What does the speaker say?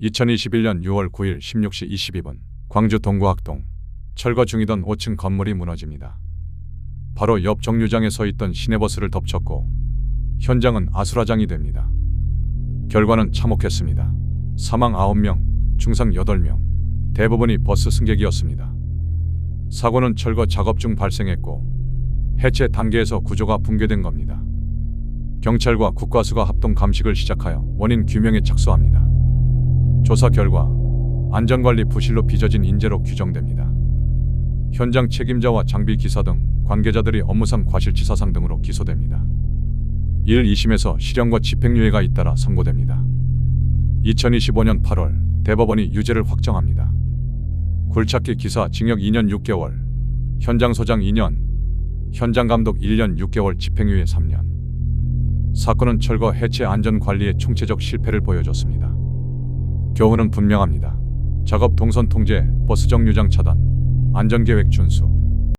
2021년 6월 9일 16시 22분 광주 동구학동 철거 중이던 5층 건물이 무너집니다. 바로 옆 정류장에 서 있던 시내버스를 덮쳤고 현장은 아수라장이 됩니다. 결과는 참혹했습니다. 사망 9명, 중상 8명, 대부분이 버스 승객이었습니다. 사고는 철거 작업 중 발생했고 해체 단계에서 구조가 붕괴된 겁니다. 경찰과 국과수가 합동 감식을 시작하여 원인 규명에 착수합니다. 조사 결과 안전관리 부실로 빚어진 인재로 규정됩니다. 현장 책임자와 장비 기사 등 관계자들이 업무상 과실치사상 등으로 기소됩니다. 1, 2심에서 실형과 집행유예가 잇따라 선고됩니다. 2025년 8월 대법원이 유죄를 확정합니다. 굴착기 기사 징역 2년 6개월, 현장 소장 2년, 현장 감독 1년 6개월 집행유예 3년. 사건은 철거 해체 안전 관리의 총체적 실패를 보여줬습니다. 교훈은 분명합니다. 작업 동선 통제, 버스 정류장 차단, 안전계획 준수,